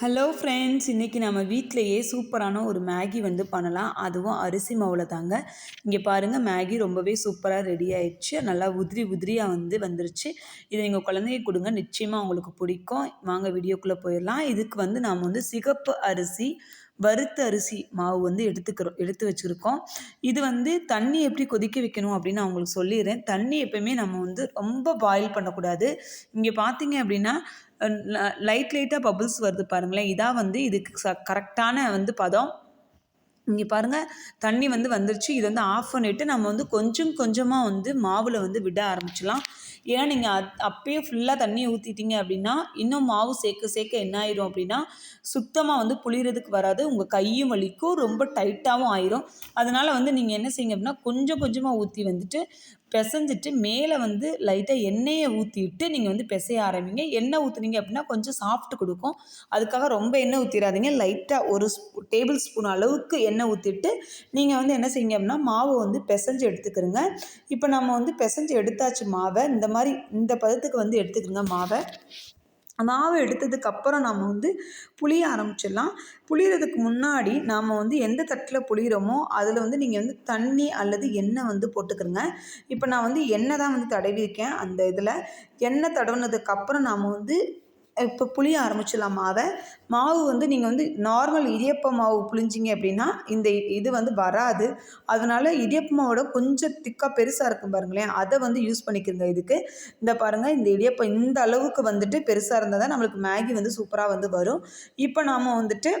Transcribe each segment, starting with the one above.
Hello friends இன்றைக்கி நம்ம வீட்டிலையே சூப்பரான ஒரு மேகி வந்து பண்ணலாம். அதுவும் அரிசி மாவில் தாங்க. இங்கே பாருங்கள் மேகி ரொம்பவே சூப்பராக ரெடி ஆயிடுச்சு. நல்லா உதிரி உதிரியாக வந்து வந்துருச்சு. இதை நீங்கள் குழந்தைங்க கொடுங்க. நிச்சயமாக அவங்களுக்கு பிடிக்கும். வாங்க வீடியோக்குள்ளே போயிடலாம். இதுக்கு வந்து நாம் வந்து சிகப்பு அரிசி வறுத்த அரிசி மாவு வந்து எடுத்துக்கிறோம் எடுத்து வச்சுருக்கோம். இது வந்து தண்ணி எப்படி கொதிக்க வைக்கணும் அப்படின்னு நான் உங்களுக்கு சொல்லிடுறேன். தண்ணி எப்போயுமே நம்ம வந்து ரொம்ப பாயில் பண்ணக்கூடாது. இங்கே பார்த்தீங்க அப்படின்னா லைட் லைட்டாக பபுள்ஸ் வருது பாருங்களேன். இதான் வந்து இதுக்கு ச கரெக்டான வந்து பதம். இங்கே பாருங்கள் தண்ணி வந்து வந்துருச்சு. இதை வந்து ஆஃப் பண்ணிவிட்டு நம்ம வந்து கொஞ்சம் கொஞ்சமாக வந்து மாவில் வந்து விட ஆரம்பிச்சிடலாம். ஏன்னா நீங்கள் அத் அப்பயே ஃபுல்லாக தண்ணியை ஊற்றிட்டீங்க அப்படின்னா இன்னும் மாவு சேர்க்க சேர்க்க என்ன ஆயிரும் அப்படின்னா சுத்தமாக வந்து புளிகிறதுக்கு வராது. உங்கள் கையும் வலிக்கும் ரொம்ப டைட்டாகவும் ஆயிரும். அதனால் வந்து நீங்கள் என்ன செய்யுங்க அப்படின்னா கொஞ்சம் கொஞ்சமாக ஊற்றி வந்துட்டு பிசைஞ்சிட்டு மேலே வந்து லைட்டாக எண்ணெயை ஊற்றிட்டு நீங்கள் வந்து பிசைய ஆரம்பிங்க. எண்ணெய் ஊற்றுனீங்க அப்படின்னா கொஞ்சம் சாஃப்ட் கொடுக்கும். அதுக்காக ரொம்ப எண்ணெய் ஊற்றிடாதீங்க லைட்டாக ஒரு ஸ்பூ டேபிள் ஸ்பூன் அளவுக்கு எண்ணெய் ஊற்றிட்டு நீங்கள் வந்து என்ன செய்யுங்க அப்படின்னா மாவை வந்து பிசைஞ்சு எடுத்துக்கிறோங்க இப்போ நம்ம வந்து பிசைஞ்சு எடுத்தாச்சு மாவை. இந்த மாதிரி இந்த பதத்துக்கு வந்து எடுத்துக்கிறோங்க மாவை. மாவு எடுத்ததுக்கப்புறம் நாம் நம்ம வந்து புளிய ஆரம்பிச்சிடலாம். புளியறதுக்கு முன்னாடி நாம் வந்து எந்த தட்டில் புழியிறோமோ அதில் வந்து நீங்கள் வந்து தண்ணி அல்லது எண்ணெய் வந்து போட்டுக்கிறங்க இப்போ நான் வந்து எண்ணெய் தான் வந்து தடவிருக்கேன் அந்த இதில் எண்ணெய் தடவுனதுக்கப்புறம் நாம் வந்து இப்போ புளிய ஆரம்பிச்சிடலாம் மாவை மாவு வந்து நீங்கள் வந்து நார்மல் இடியப்ப மாவு புளிஞ்சிங்க அப்படின்னா இந்த இது வந்து வராது. அதனால இடியப்ப மாவோட கொஞ்சம் திக்காக பெருசாக இருக்கும் பாருங்களேன். அதை வந்து யூஸ் பண்ணிக்கிறங்க இதுக்கு. இந்த பாருங்கள் இந்த இடியப்பம் இந்த அளவுக்கு வந்துட்டு பெருசாக இருந்தால் தான் நம்மளுக்கு மேகி வந்து சூப்பராக வந்து வரும். இப்போ நாம் வந்துட்டு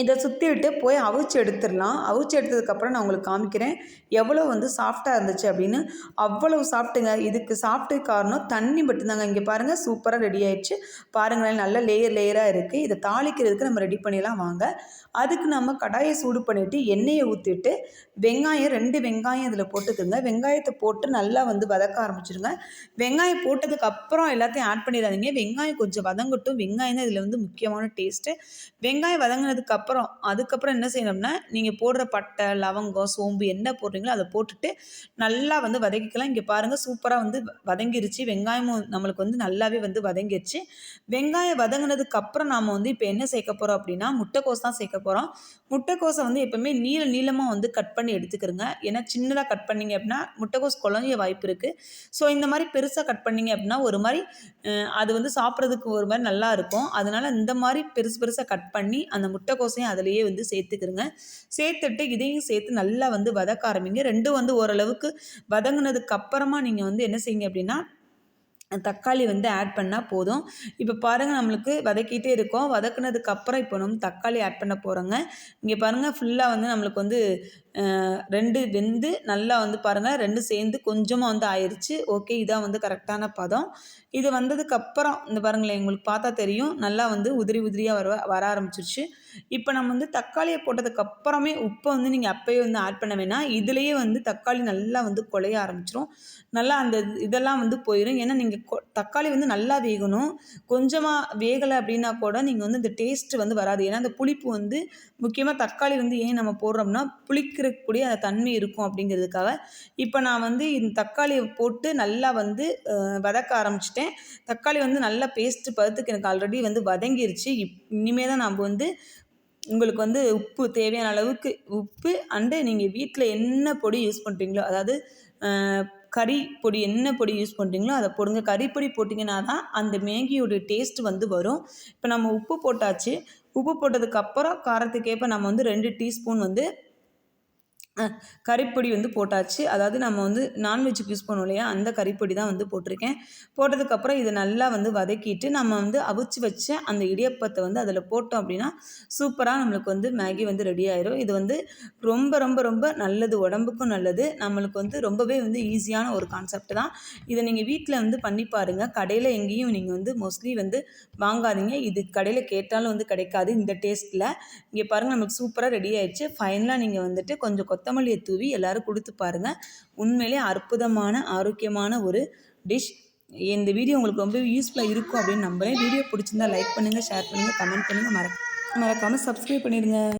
இதை சுற்றி விட்டு போய் அவிச்சு எடுத்துடலாம். அவிச்சு எடுத்ததுக்கப்புறம் நான் உங்களுக்கு காமிக்கிறேன். எவ்வளோ வந்து சாஃப்டாக இருந்துச்சு அப்படின்னு. அவ்வளவு சாப்பிட்டுங்க. இதுக்கு சாப்பிட்டு காரணம் தண்ணி மட்டும்தாங்க. இங்கே பாருங்கள் சூப்பராக ரெடி ஆயிடுச்சு. பாருங்களேன் நல்ல லேயர் லேயராக இருக்குது இதை தாளிக்கிறதுக்கு நம்ம ரெடி பண்ணிடலாம். வாங்க. அதுக்கு நம்ம கடாயை சூடு பண்ணிவிட்டு எண்ணெயை ஊற்றிட்டு வெங்காயம் ரெண்டு வெங்காயம் இதில் போட்டுக்கோங்க. வெங்காயத்தை போட்டு நல்லா வந்து வதக்க ஆரம்பிச்சிருங்க. வெங்காயம் போட்டதுக்கு அப்புறம் எல்லாத்தையும் ஆட் பண்ணிடாதீங்க. வெங்காயம் கொஞ்சம் வதங்கட்டும். வெங்காயம் தான் இதில் வந்து முக்கியமான டேஸ்ட்டு வெங்காயம் வதங்கினதுக்கு அப்புறம் அதுக்கப்புறம் என்ன செய்யணும்னா நீங்கள் போடுற பட்டை லவங்கம் சோம்பு என்ன போடுறீங்களோ அதை போட்டுட்டு நல்லா வந்து வதக்கிக்கலாம். இங்கே பாருங்கள் சூப்பராக வந்து வதங்கிருச்சு. வெங்காயமும் நம்மளுக்கு வந்து நல்லாவே வந்து வதங்கிருச்சு. வெங்காயம் வதங்கினதுக்கு அப்புறம் நாம் வந்து இப்போ என்ன சேர்க்க போகிறோம் அப்படின்னா முட்டைக்கோஸ் தான் சேர்க்க போகிறோம் முட்டைக்கோஸை வந்து எப்போவுமே நீள நீளமாக வந்து கட் பண்ணி எடுத்துக்கிறோங்க. ஏன்னா சின்னதாக கட் பண்ணிங்க அப்படின்னா முட்டைக்கோஸ் குழந்தைய வாய்ப்பு இருக்குது ஸோ இந்த மாதிரி பெருசாக கட் பண்ணிங்க அப்படின்னா ஒரு மாதிரி அது வந்து சாப்பிட்றதுக்கு ஒரு மாதிரி நல்லா இருக்கும். அதனால் இந்த மாதிரி பெருசு பெருசாக கட் பண்ணி அந்த முட்டைக்கோஸ் முட்டைக்கோசையும் அதிலேயே வந்து சேர்த்துக்கிறங்க சேர்த்துட்டு இதையும் சேர்த்து நல்லா வந்து வதக்க ஆரம்பிங்க. ரெண்டும் வந்து ஓரளவுக்கு வதங்கினதுக்கு அப்புறமா நீங்கள் வந்து என்ன செய்யுங்க அப்படின்னா தக்காளி வந்து ஆட் பண்ணால் போதும். இப்போ பாருங்கள் நம்மளுக்கு வதக்கிட்டே இருக்கோம். வதக்குனதுக்கப்புறம் இப்போ நம்ம தக்காளி ஆட் பண்ண போகிறோங்க இங்கே பாருங்கள் ஃபுல்லாக வந்து நம்மளுக்கு வந்து ரெண்டு வெந்து நல்லா வந்து பாருங்கள் ரெண்டு சேர்ந்து கொஞ்சமாக வந்து ஆயிடுச்சு ஓகே இதான் வந்து கரெக்டான பதம். இது வந்ததுக்கப்புறம் இந்த பாருங்களேன் உங்களுக்கு பார்த்தா தெரியும். நல்லா வந்து உதிரி உதிரியாக வர வர ஆரம்பிச்சிருச்சு. இப்போ நம்ம வந்து தக்காளியை போட்டதுக்கப்புறமே உப்பை வந்து நீங்கள் அப்போயே வந்து ஆட் பண்ண வேணாம். இதுலேயே வந்து தக்காளி நல்லா வந்து குலைய ஆரம்பிச்சிரும். நல்லா அந்த இதெல்லாம் வந்து போயிடும் ஏன்னா நீங்கள் தக்காளி வந்து நல்லா வேகணும். கொஞ்சமாக வேகலை அப்படின்னா கூட நீங்கள் வந்து இந்த டேஸ்ட்டு வந்து வராது. ஏன்னா அந்த புளிப்பு வந்து முக்கியமாக தக்காளி வந்து ஏன் நம்ம போடுறோம்னா புளிக்கிற இருக்கக்கூடிய அந்த தன்மை இருக்கும் அப்படிங்கிறதுக்காக. இப்போ நான் வந்து இந்த தக்காளியை போட்டு நல்லா வந்து வதக்க ஆரம்பிச்சிட்டேன். தக்காளி வந்து நல்லா பேஸ்ட்டு பதத்துக்கு எனக்கு ஆல்ரெடி வந்து வதங்கிருச்சு. இப் இனிமேல் தான் நம்ம வந்து உங்களுக்கு வந்து உப்பு தேவையான அளவுக்கு உப்பு அண்டு நீங்கள் வீட்டில் என்ன பொடி யூஸ் பண்ணுறீங்களோ அதாவது கறி பொடி என்ன பொடி யூஸ் பண்ணுறீங்களோ அதை போடுங்க. கறிப்பொடி போட்டிங்கன்னா தான் அந்த மேகியோடைய டேஸ்ட் வந்து வரும். இப்போ நம்ம உப்பு போட்டாச்சு. உப்பு போட்டதுக்கப்புறம் காரத்துக்கேற்ப நம்ம வந்து ரெண்டு டீஸ்பூன் வந்து கறிப்பொடி வந்து போட்டாச்சு. அதாவது நம்ம வந்து நான்வெஜ்ஜுக்கு யூஸ் பண்ணுவோம் இல்லையா? அந்த கறிப்பொடி தான் வந்து போட்டிருக்கேன். போட்டதுக்கப்புறம் இதை நல்லா வந்து வதக்கிட்டு நம்ம வந்து அவிச்சு வச்ச அந்த இடியப்பத்தை வந்து அதில் போட்டோம் அப்படின்னா சூப்பராக நம்மளுக்கு வந்து மேகி வந்து ரெடி ஆயிரும். இது வந்து ரொம்ப ரொம்ப ரொம்ப நல்லது. உடம்புக்கும் நல்லது. நம்மளுக்கு வந்து ரொம்பவே வந்து ஈஸியான ஒரு கான்செப்ட் தான். இதை நீங்கள் வீட்டில் வந்து பண்ணி பாருங்கள் கடையில் எங்கேயும் நீங்கள் வந்து மோஸ்ட்லி வந்து வாங்காதீங்க. இது கடையில் கேட்டாலும் வந்து கிடைக்காது. இந்த டேஸ்ட்டில் இங்கே பாருங்கள் நம்மளுக்கு சூப்பராக ரெடி ஆயிடுச்சு. ஃபைனலாக நீங்கள் வந்துட்டு கொஞ்சம் கொத்த கொத்தமல்லியை தூவி எல்லோரும் கொடுத்து பாருங்கள் உண்மையிலே அற்புதமான ஆரோக்கியமான ஒரு டிஷ் இந்த வீடியோ உங்களுக்கு ரொம்ப யூஸ்ஃபுல்லாக இருக்கும் அப்படின்னு நம்புகிறேன் வீடியோ பிடிச்சிருந்தா லைக் பண்ணுங்கள் ஷேர் பண்ணுங்கள் கமெண்ட் பண்ணுங்கள் மறக்க மறக்காமல் சப்ஸ்கிரைப் பண்ணிடுங்க.